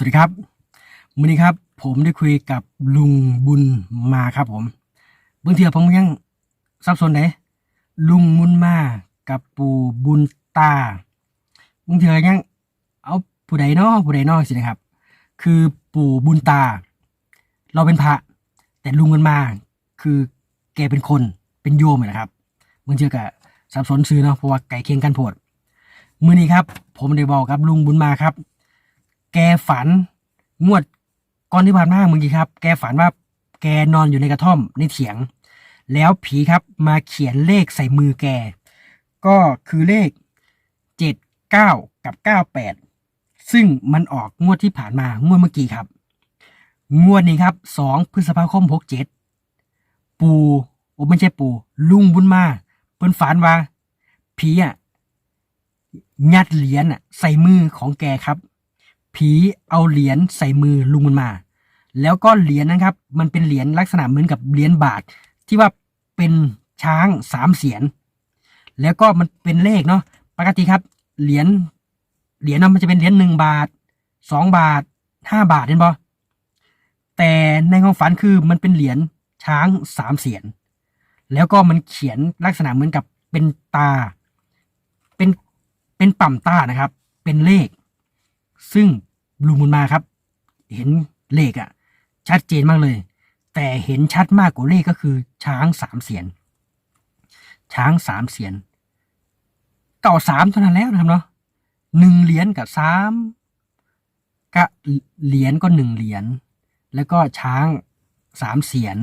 วัสดีครับวันนี้ครับ ผมได้คุยกับลุงบุญมาครับผมบางทีผมยังสับสนเลยลุงบุญมากับปู่บุญตาบางทียัง เอาผู้ใดนอผู้ใดนอสินะครับ คือปู่บุญตา เราเป็นพระ แต่ลุงบุญมา คือแกเป็นคนเป็นโยมนะครับบางทีก็สับสนซื้อเนาะเพราะว่าไก่เคียงกันโพดมือนี้ครับ ผมได้บอกกับลุงบุญมาครับ แกฝันงวดก่อนที่ผ่านมาเมื่อกี้ครับ แกฝันว่าแกนอนอยู่ในกระท่อมในเถียง แล้วผีครับมาเขียนเลขใส่มือแก ก็คือเลขเจ็ดเก้ากับเก้าแปดซึ่งมันออกงวดที่ผ่านมางวดเมื่อกี้ครับ งวดนี้ครับสองพฤษภาคมหกเจ็ดปูโอ้ไม่ใช่ปูลุงบุญมาเปิ้นฝันว่าผีอะยัดเหรียญอะใส่มือของแกครับ ผีเอาเหรียญใส่มือลุงมันมา แล้วก็เหรียญนะครับ มันเป็นเหรียญลักษณะเหมือนกับเหรียญบาท ที่ว่าเป็นช้างสามเสียน แล้วก็มันเป็นเลขเนาะปกติครับเหรียญเหรียญเนาะมันจะเป็นเหรียญหนึ่งบาทสองบาทห้าบาทเห็นปะแต่ในความฝันคือมันเป็นเหรียญช้างสามเสียน แล้วก็มันเขียนลักษณะเหมือนกับเป็นตา เป็นเป็นป่ำตานะครับ เป็นเลข ซึ่ง ลุงบุญมาครับ เห็นเลขอะชัดเจนมากเลย แต่เห็นชัดมากกว่าเลขก็คือ ช้างสามเสียน ช้างสามเสียน เก่าสามเท่านั้นแล้วนะครับเนาะหนึ่งเหรียญกับสามกะเหรียญก็หนึ่งเหรียญแล้วก็ช้างสามเสียน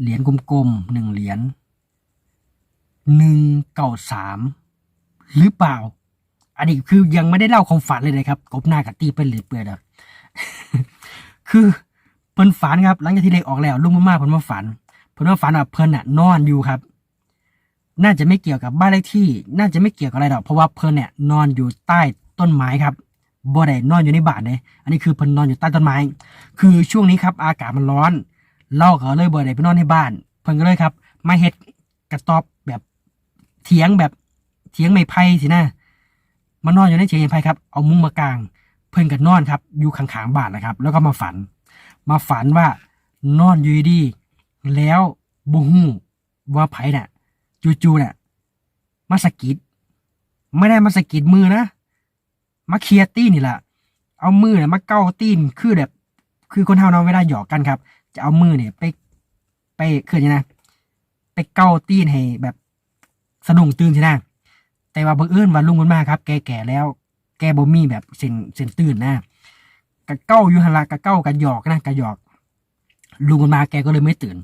เหรียญกลมๆหนึ่งเหรียญหนึ่งเก่าสามหรือเปล่า อันนี้คือยังไม่ได้เล่าความฝันเลยนะครับกบหน้ากับตีเป็นหรือเปลือยแบบคือเพิ่นฝันครับ หลังจากที่เลขออกแล้วลุงมาม่าเพิ่นมาฝันเพิ่นมาฝันว่าเพิ่นน่ะนอนอยู่ครับ น่าจะไม่เกี่ยวกับบ้านเลขที่ น่าจะไม่เกี่ยวกับอะไรหรอกเพราะว่าเพิ่นเนี่ยนอนอยู่ใต้ต้นไม้ครับบ่ได้นอนอยู่ในบ้านเลยอันนี้คือเพิ่นนอนอยู่ใต้ต้นไม้ คือช่วงนี้ครับ อากาศมันร้อนเล่าก็เลยบ่ได้ไปนอนในบ้าน เพิ่นก็เลยครับ มาเฮ็ดกระต๊อบแบบเถียงแบบเถียงไม้ไผ่สินะ มานอนอยู่ในเถียงไม้ไผ่ครับเอามุ้งมากาง เพิ่นก็นอนครับอยู่ข้างๆบ้านนะครับ แล้วก็มาฝัน มาฝันว่านอนอยู่ดี แล้วบ่ฮู้ว่าไผน่ะจู่ๆน่ะมาสกิดไม่ได้มาสกิดมือนะมาเคลียร์ตีนนี่แหละเอามือเนี่ยมาเก้าตีนคือแบบ คือคนเฮาเนาะเวลาหยอกกันครับ จะเอามือเนี่ยไปไปคือย่างนี้นะ ไปเก้าตีนให้แบบสะดุ้งตื่นใช่ไหม แต่ว่าบังเอิญว่าลุงมันมาครับ แกแก่แล้ว แกบ่มีแบบเส้นเส้นตื่นนะกะเก้าอยู่หันละกะเก้ากะหยอกนะกะหยอกลุงมันมาแกก็เลยไม่ตื่น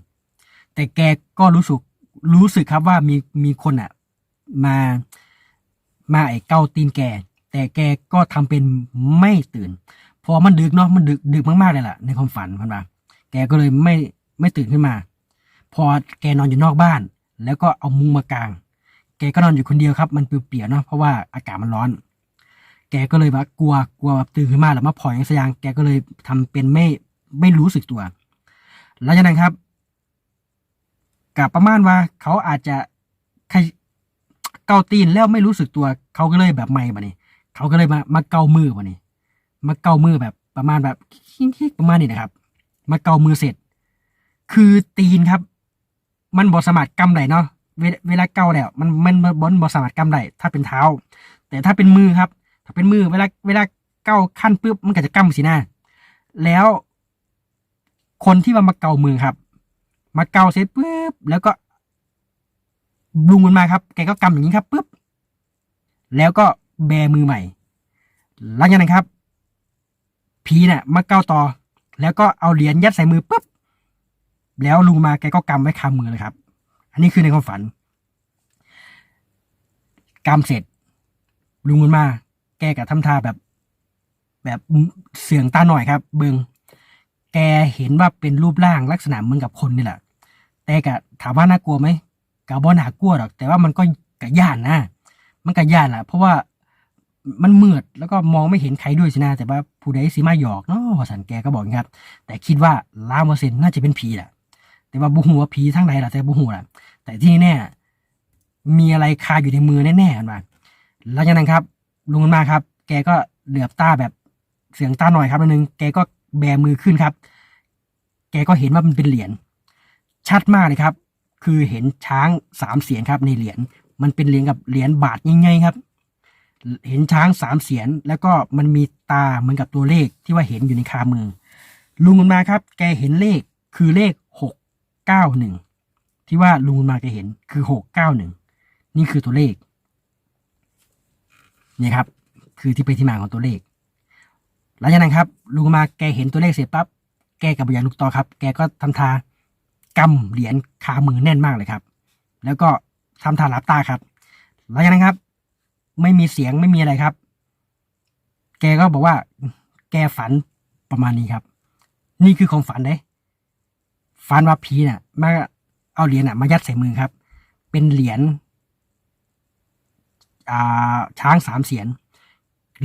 แต่แกก็รู้สึกรู้สึกครับว่ามีมีคนอะ มามาไอ้เก้าตีนแก แต่แกก็ทำเป็นไม่ตื่น พอมันดึกเนาะมันดึกดึกมากๆเลยล่ะ ในความฝันมันว่าแกก็เลยไม่ไม่ตื่นขึ้นมา พอแกนอนอยู่นอกบ้าน แล้วก็เอามุงมากาง แกก็นอนอยู่คนเดียวครับ มันเปลี่ยวๆเนาะเพราะว่าอากาศมันร้อน แกก็เลยว่ากลัวกลัวแบบตื่นขึ้นมาแล้วมาพอยอย่างสยางแกก็เลยทำเป็นไม่ไม่รู้สึกตัวหลังจากนั้นครับกับประมาณว่า เขาอาจจะใครเกาตีนแล้วไม่รู้สึกตัว เขาก็เลยแบบไม่มานี่เขาก็เลยมามาเกามือมานี่มาเกามือแบบประมาณแบบคิกๆประมาณนี้นะครับ มาเกามือเสร็จ คือตีนครับ มันบอสมารถกำได้เนาะ เวลาเวลาเกาแล้วมันมันบอนบอสามารถกำได้ถ้าเป็นเท้า แต่ถ้าเป็นมือครับ ถ้าเป็นมือเวลาเวลาเกาขั้นปุ๊บมันก็จะกำสินะแล้ว คนที่มามาเกามือครับ มาเกาเสร็จปุ๊บแล้วก็ลุงมันมาครับแกก็กำอย่างนี้ครับปุ๊บแล้วก็แบมือใหม่ หลังจากนั้นครับผีเนี่ยมาเกาต่อ แล้วก็เอาเหรียญยัดใส่มือปุ๊บแล้วลุงมาแกก็กำไว้คามือเลยครับ นนี้คือในความฝันกำเสร็จ ลุงมันมา แกก็ทำท่าแบบ แบบเสียงตาหน่อยครับ เบิงแกเห็นว่าเป็นรูปร่างลักษณะเหมือนกับคนนี่แหละ แต่กะถามว่าน่ากลัวไหมกะบ่น่ากลัวหรอก แต่ว่ามันก็กะย่านนะ มันกะย่านแหละเพราะว่ามันมืดแล้วก็มองไม่เห็นใครด้วยสินะแต่ว่าผู้ใดสิมาหยอกเนาะสันแกก็บอกอย่างนี้ครับ แต่คิดว่าล้านเปอร์เซ็นต์น่าจะเป็นผีแหละแต่ว่าบุหัวผีทั้งไหล่ะแต่บุหัวล่ะ แต่ที่แน่มีอะไรคาอยู่ในมือแน่ๆมันมาหลังจากนั้นครับ ลุงมันมาครับ แกก็เหลือบตาแบบเสียงตาหน่อยครับนิดนึงแกก็แบมือขึ้นครับ แกก็เห็นว่ามันเป็นเหรียญชัดมากเลยครับ คือเห็นช้างสามเสียนครับ ในเหรียญมันเป็นเหรียญกับเหรียญบาทง่ายๆครับ เห็นช้างสามเสียนแล้วก็มันมีตาเหมือนกับตัวเลขที่ว่าเห็นอยู่ในคามือลุงบุญมาครับ แกเห็นเลขคือเลขหกเก้าหนึ่ง ที่ว่าลุงบุญมาแกเห็นคือหกเก้าหนึ่งนี่คือตัวเลขเนี่ยครับ คือที่ไปที่มาของตัวเลข หลังจากนั้นครับ ลุงมาแกเห็นตัวเลขเสร็จปั๊บแกกับพยานลูกต่อครับ แกก็ทำทากำเหรียญคามือแน่นมากเลยครับ แล้วก็ทำทาหลับตาครับ หลังจากนั้นครับ ไม่มีเสียงไม่มีอะไรครับ แกก็บอกว่า แกฝันประมาณนี้ครับ นี่คือของฝันเด้ฝันว่าผีน่ะ มา เอาเหรียญน่ะมายัดใส่มือครับ เป็นเหรียญช้างสามเสียน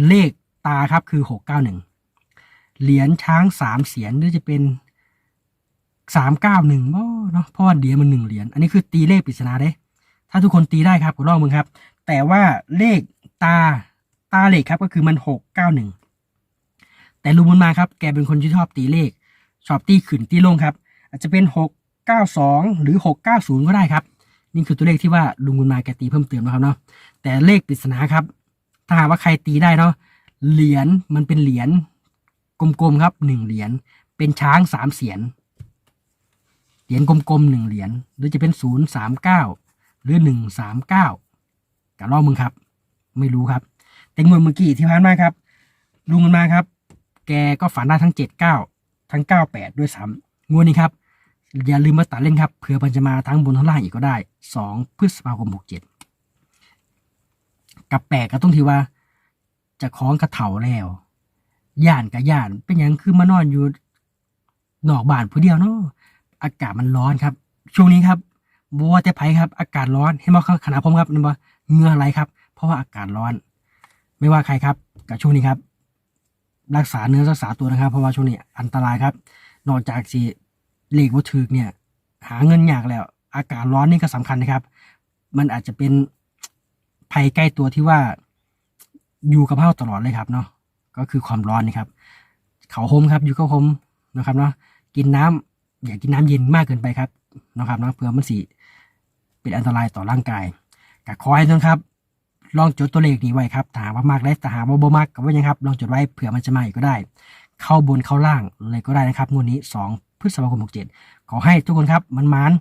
เลขตาครับคือหกเก้าหนึ่งเหรียญช้างสามเสียนหรือจะเป็นสามเก้าหนึ่งเนาะเพราะว่าเหรียญมันหนึ่งเหรียญอันนี้คือตีเลขปริศนาเด้ ถ้าทุกคนตีได้ครับก็ลองมึงครับ แต่ว่าเลขตาตาเลขครับก็คือมันหกเก้าหนึ่งแต่ลุงบุญมาครับ แกเป็นคนที่ชอบตีเลข ชอบตีขึ้นตีลงครับ อาจจะเป็นหก เก้าสองหรือหกเก้าศูนย์ก็ได้ครับ นี่คือตัวเลขที่ว่าลุงบุญมาแกตีเพิ่มเติมนะครับเนาะแต่เลขปริศนาครับ ถ้าหากว่าใครตีได้เนาะเหรียญมันเป็นเหรียญกลมๆครับหนึ่งเหรียญเป็นช้างสามเสียนเหรียญกลมๆหนึ่งเหรียญหรือจะเป็นศูนย์สามเก้าหรือหนึ่งสามเก้ากับรอบมึงครับ ไม่รู้ครับ แต่งวดเมื่อกี้ที่ผ่านมาครับลุงมันมาครับ แกก็ฝันได้ทั้งเจ็ดเก้าทั้งเก้าแปดด้วยซ้ำงวดนี้ครับ อย่าลืมมาตัดเล่นครับเผื่อมันจะมาทั้งบนทั้งล่างอีกก็ได้สองพฤษภาคมหกเจ็ดกับแปลกก็ต้องที่ว่า จะคล้องกระเถาแล้วย่านกับย่านเป็นอย่างคือมานอนอยู่นอกบ้านผู้เดียวเนาะอากาศมันร้อนครับ ช่วงนี้ครับบัวแต่ไผครับ อากาศร้อนเห็นบ่ขนาดผมครับเห็นบ่เงื่ออะไหลครับ เพราะว่าอากาศร้อน ไม่ว่าใครครับ กับช่วงนี้ครับ รักษาเนื้อรักษาตัวนะครับ เพราะว่าช่วงนี้อันตรายครับ นอกจากสิ เลขวัตถุกเนี่ย หาเงินยากแล้ว อากาศร้อนนี่ก็สำคัญนะครับ มันอาจจะเป็นภัยใกล้ตัวที่ว่าอยู่กับเฮาตลอดเลยครับเนาะก็คือความร้อนนะครับ เขาโฮมครับอยู่กับโฮมนะครับเนาะกินน้ำอย่ากินน้ำเย็นมากเกินไปครับนะครับเนาะเพื่อมันสิเป็นอันตรายต่อร่างกายก็ขอให้ทุกท่านครับ ลองจดตัวเลขนี้ไว้ครับถาหาว่ามากได้แต่หากว่าบ่มากก็ว่ายังครับ ลองจดไว้เผื่อมันจะมาอีกก็ได้ เข้าบนเข้าล่างเลยก็ได้นะครับงวดนี้2 พฤษภาคม 67 ขอให้ทุกคนครับมันมัน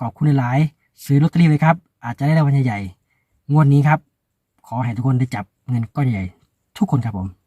ขอบคุณหลาย ซื้อลอตเตอรี่เลยครับ อาจจะได้รางวัลใหญ่ๆงวดนี้ครับ ขอให้ทุกคนได้จับเงินก้อนใหญ่ทุกคนครับผม